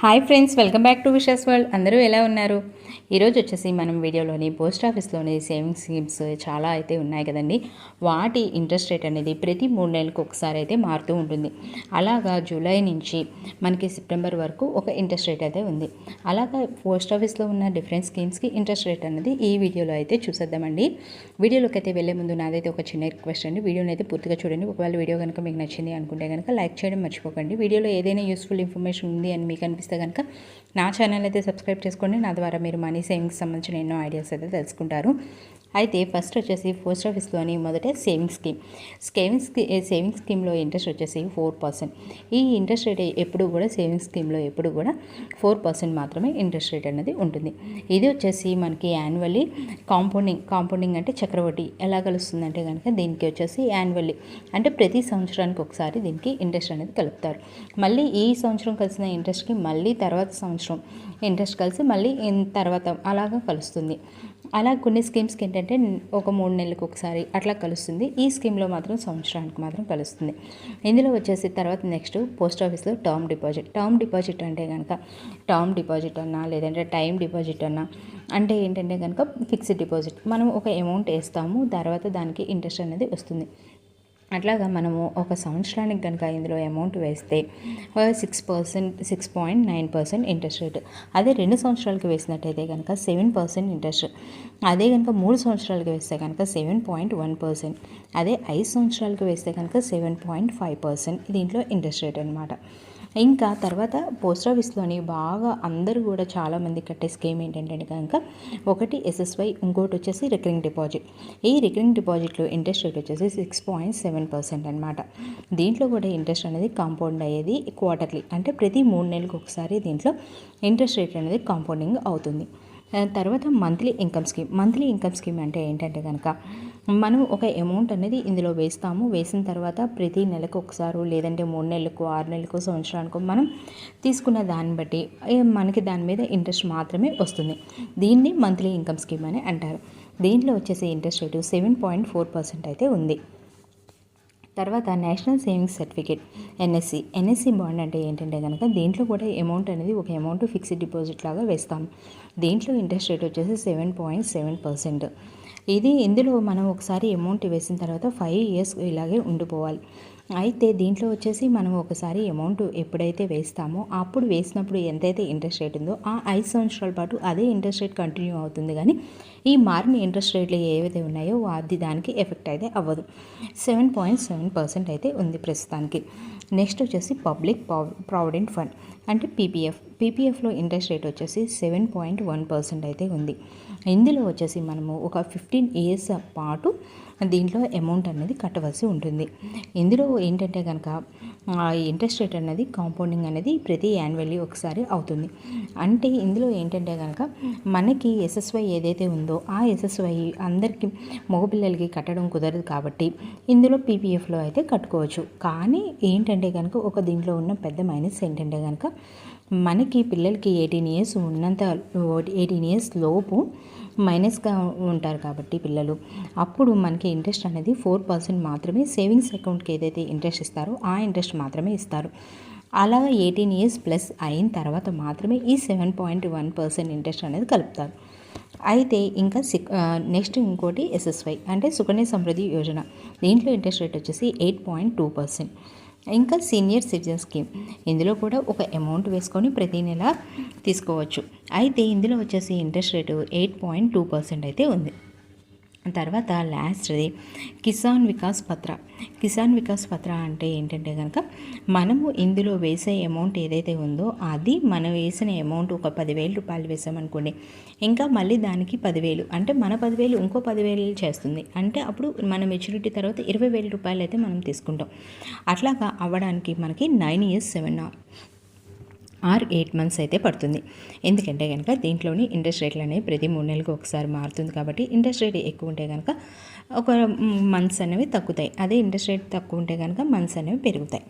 Hi friends welcome back to Visha's world. అందరూ ఎలా ఉన్నారు? ఈరోజు వచ్చేసి మనం వీడియోలోని పోస్ట్ ఆఫీస్లోని సేవింగ్స్ స్కీమ్స్ చాలా అయితే ఉన్నాయి కదండి. వాటి ఇంట్రెస్ట్ రేట్ అనేది ప్రతి మూడు నెలలకు ఒకసారి అయితే మారుతూ ఉంటుంది. అలాగా జూలై నుంచి మనకి సెప్టెంబర్ వరకు ఒక ఇంట్రెస్ట్ రేట్ అయితే ఉంది. అలాగా పోస్ట్ ఆఫీస్లో ఉన్న డిఫరెంట్ స్కీమ్స్కి ఇంట్రెస్ట్ రేట్ అనేది ఈ వీడియోలో అయితే చూసేద్దామండి. వీడియోలోకి అయితే వెళ్ళే ముందు నాదైతే ఒక చిన్న రిక్వెస్ట్ అండి. వీడియోని అయితే పూర్తిగా చూడండి. ఒకవేళ వీడియో కనుక మీకు నచ్చింది అనుకుంటే కనుక లైక్ చేయడం మర్చిపోకండి. వీడియోలో ఏదైనా యూస్ఫుల్ ఇన్ఫర్మేషన్ ఉంది అని మీకు అనిపిస్తే కనుక నా ఛానల్ అయితే సబ్స్క్రైబ్ చేసుకోండి. నా ద్వారా మీరు మనీ సేవింగ్స్ సంబంధించిన ఎన్నో ఐడియాస్ అయితే తెలుసుకుంటారు. అయితే ఫస్ట్ వచ్చేసి పోస్ట్ ఆఫీస్లోని మొదట సేవింగ్స్ స్కీమ్. సేవింగ్స్ సేవింగ్స్ స్కీమ్లో ఇంట్రెస్ట్ వచ్చేసి ఫోర్ పర్సెంట్. ఈ ఇంట్రెస్ట్ రేట్ ఎప్పుడు కూడా సేవింగ్స్ స్కీమ్లో ఎప్పుడు కూడా ఫోర్ పర్సెంట్ మాత్రమే ఇంట్రెస్ట్ రేట్ అనేది ఉంటుంది. ఇది వచ్చేసి మనకి యాన్యువల్లీ కాంపౌండింగ్ కాంపౌండింగ్ అంటే చక్రవడ్డీ ఎలా కలుస్తుందంటే కనుక దీనికి వచ్చేసి యాన్యువల్లీ అంటే ప్రతి సంవత్సరానికి ఒకసారి దీనికి ఇంట్రెస్ట్ అనేది కలుపుతారు. మళ్ళీ ఈ సంవత్సరం కలిసిన ఇంట్రెస్ట్కి మళ్ళీ తర్వాత సంవత్సరం ఇంట్రెస్ట్ కలిసి మళ్ళీ తర్వాత అలాగా కలుస్తుంది. అలా కొన్ని స్కీమ్స్కి ఏంటంటే ఒక మూడు నెలలకు ఒకసారి అట్లా కలుస్తుంది. ఈ స్కీమ్లో మాత్రం సంవత్సరానికి మాత్రం కలుస్తుంది. ఇందులో వచ్చేసి తర్వాత నెక్స్ట్ పోస్ట్ ఆఫీస్లో టర్మ్ డిపాజిట్. టర్మ్ డిపాజిట్ అంటే కనుక టర్మ్ డిపాజిట్ అన్నా లేదంటే టైం డిపాజిట్ అన్నా అంటే ఏంటంటే కనుక ఫిక్స్డ్ డిపాజిట్. మనం ఒక అమౌంట్ వేస్తాము తర్వాత దానికి ఇంట్రెస్ట్ అనేది వస్తుంది. అట్లాగా మనము ఒక సంవత్సరానికి కనుక ఇందులో అమౌంట్ వేస్తే six percent six point nine percent interest rate అదే రెండు సంవత్సరాలకి వేసినట్టయితే కనుక సెవెన్ పర్సెంట్ ఇంట్రెస్ట్ అదే కనుక మూడు సంవత్సరాలకి వేస్తే కనుక సెవెన్ పాయింట్ వన్ పర్సెంట్ అదే ఐదు సంవత్సరాలకి వేస్తే కనుక సెవెన్ పాయింట్ ఫైవ్ పర్సెంట్ దీంట్లో ఇంట్రెస్ట్ రేట్ అనమాట ఇంకా తర్వాత పోస్ట్ ఆఫీస్లోని బాగా అందరూ కూడా చాలామంది కట్టే స్కీమ్ ఏంటంటే కనుక ఒకటి ఎస్ఎస్వై ఇంకోటి వచ్చేసి రికరింగ్ డిపాజిట్ ఈ రికరింగ్ డిపాజిట్లో ఇంట్రెస్ట్ రేట్ వచ్చేసి సిక్స్ పాయింట్ సెవెన్ పర్సెంట్ అనమాట దీంట్లో కూడా ఇంట్రెస్ట్ అనేది కాంపౌండ్ అయ్యేది క్వార్టర్లీ అంటే ప్రతి మూడు నెలలకు ఒకసారి దీంట్లో ఇంట్రెస్ట్ రేట్ అనేది కాంపౌండింగ్ అవుతుంది. తర్వాత monthly income scheme monthly income scheme అంటే ఏంటంటే కనుక మనం ఒక అమౌంట్ అనేది ఇందులో వేస్తాము. వేసిన తర్వాత ప్రతి నెలకు ఒకసారి లేదంటే మూడు నెలలకు ఆరు నెలలకు సంవత్సరానికి మనం తీసుకున్న దాన్ని బట్టి మనకి దాని మీద ఇంట్రెస్ట్ మాత్రమే వస్తుంది. దీన్ని మంత్లీ ఇన్కమ్ స్కీమ్ అని అంటారు. దీంట్లో వచ్చేసి interest rate seven point four percent అయితే ఉంది. తర్వాత national savings certificate NSC NSC bond అంటే ఏంటంటే కనుక దీంట్లో కూడా అమౌంట్ అనేది ఒక అమౌంట్ ఫిక్స్డ్ డిపాజిట్ లాగా వేస్తాం దీంట్లో ఇంట్రెస్ట్ రేట్ వచ్చేసి సెవెన్ పాయింట్ సెవెన్ పర్సెంట్ ఇది ఇందులో మనం ఒకసారి అమౌంట్ వేసిన తర్వాత ఫైవ్ ఇయర్స్ ఇలాగే ఉండిపోవాలి. అయితే దీంట్లో వచ్చేసి మనం ఒకసారి అమౌంట్ ఎప్పుడైతే వేస్తామో అప్పుడు వేసినప్పుడు ఎంతైతే ఇంట్రెస్ట్ రేట్ ఉందో ఆ ఐదు సంవత్సరాల పాటు అదే ఇంట్రెస్ట్ రేట్ కంటిన్యూ అవుతుంది. కానీ ఈ మారిన ఇంట్రెస్ట్ రేట్లు ఏవైతే ఉన్నాయో అది దానికి ఎఫెక్ట్ అయితే అవ్వదు. సెవెన్ పాయింట్ సెవెన్ పర్సెంట్ అయితే ఉంది ప్రస్తుతానికి. నెక్స్ట్ వచ్చేసి పబ్లిక్ ప్రావిడెంట్ ఫండ్. అంటే పీపీఎఫ్ పీపీఎఫ్లో ఇంట్రెస్ట్ రేట్ వచ్చేసి సెవెన్ పాయింట్ వన్ పర్సెంట్ అయితే ఉంది. ఇందులో వచ్చేసి మనము ఒక ఫిఫ్టీన్ ఇయర్స్ పాటు దీంట్లో అమౌంట్ అనేది కట్టవలసి ఉంటుంది. ఇందులో ఏంటంటే కనుక ఇంట్రెస్ట్ రేట్ అనేది కాంపౌండింగ్ అనేది ప్రతి యాన్యువల్లీ ఒకసారి అవుతుంది. అంటే ఇందులో ఏంటంటే కనుక మనకి ఎస్ఎస్వై ఏదైతే ఉందో ఆ ఎస్ఎస్వై అందరికీ మగపిల్లలకి కట్టడం కుదరదు కాబట్టి ఇందులో పీపీఎఫ్లో అయితే కట్టుకోవచ్చు. కానీ ఏంటంటే కనుక ఒక దీంట్లో ఉన్న పెద్ద మైనస్ ఏంటంటే కనుక మనకి పిల్లలకి ఎయిటీన్ ఇయర్స్ ఉన్నంత ఎయిటీన్ ఇయర్స్ లోపు మైనస్గా ఉంటారు కాబట్టి పిల్లలు. అప్పుడు మనకి ఇంట్రెస్ట్ అనేది ఫోర్ పర్సెంట్ మాత్రమే సేవింగ్స్ అకౌంట్కి ఏదైతే ఇంట్రెస్ట్ ఇస్తారో ఆ ఇంట్రెస్ట్ మాత్రమే ఇస్తారు. అలా ఎయిటీన్ ఇయర్స్ ప్లస్ అయిన తర్వాత మాత్రమే ఈ seven point one percent interest అనేది కలుపుతారు. అయితే ఇంకా నెక్స్ట్ ఇంకోటి ఎస్ఎస్వై అంటే సుకన్య సమృద్ధి యోజన. దీంట్లో ఇంట్రెస్ట్ రేట్ వచ్చేసి ఎయిట్ పాయింట్ టూ పర్సెంట్ ఇంకా సీనియర్ సిటిజన్ స్కీమ్. ఇందులో కూడా ఒక అమౌంట్ వేసుకొని ప్రతి నెల తీసుకోవచ్చు. అయితే ఇందులో వచ్చేసి interest rate eight point two percent అయితే ఉంది. తర్వాత లాస్ట్ది కిసాన్ వికాస్ పత్ర. కిసాన్ వికాస్ పత్ర అంటే ఏంటంటే కనుక మనము ఇందులో వేసే అమౌంట్ ఏదైతే ఉందో అది మనం వేసిన అమౌంట్ ఒక పదివేల రూపాయలు వేసామనుకోండి ఇంకా మళ్ళీ దానికి పదివేలు అంటే మన పదివేలు ఇంకో పదివేలు చేస్తుంది. అంటే అప్పుడు మన మెచ్యూరిటీ తర్వాత ఇరవై వేల రూపాయలు అయితే మనం తీసుకుంటాం. అట్లాగా అవ్వడానికి మనకి nine years seven or eight months అయితే పడుతుంది. ఎందుకంటే కనుక దీంట్లోని ఇంట్రెస్ట్ రేట్లు అనేవి ప్రతి మూడు నెలలకు ఒకసారి మారుతుంది కాబట్టి ఇంట్రెస్ట్ రేట్ ఎక్కువ ఉంటే కనుక ఒక మంత్స్ అనేవి తగ్గుతాయి. అదే ఇంట్రెస్ట్ రేట్ తక్కువ ఉంటే కనుక మంత్స్ అనేవి పెరుగుతాయి.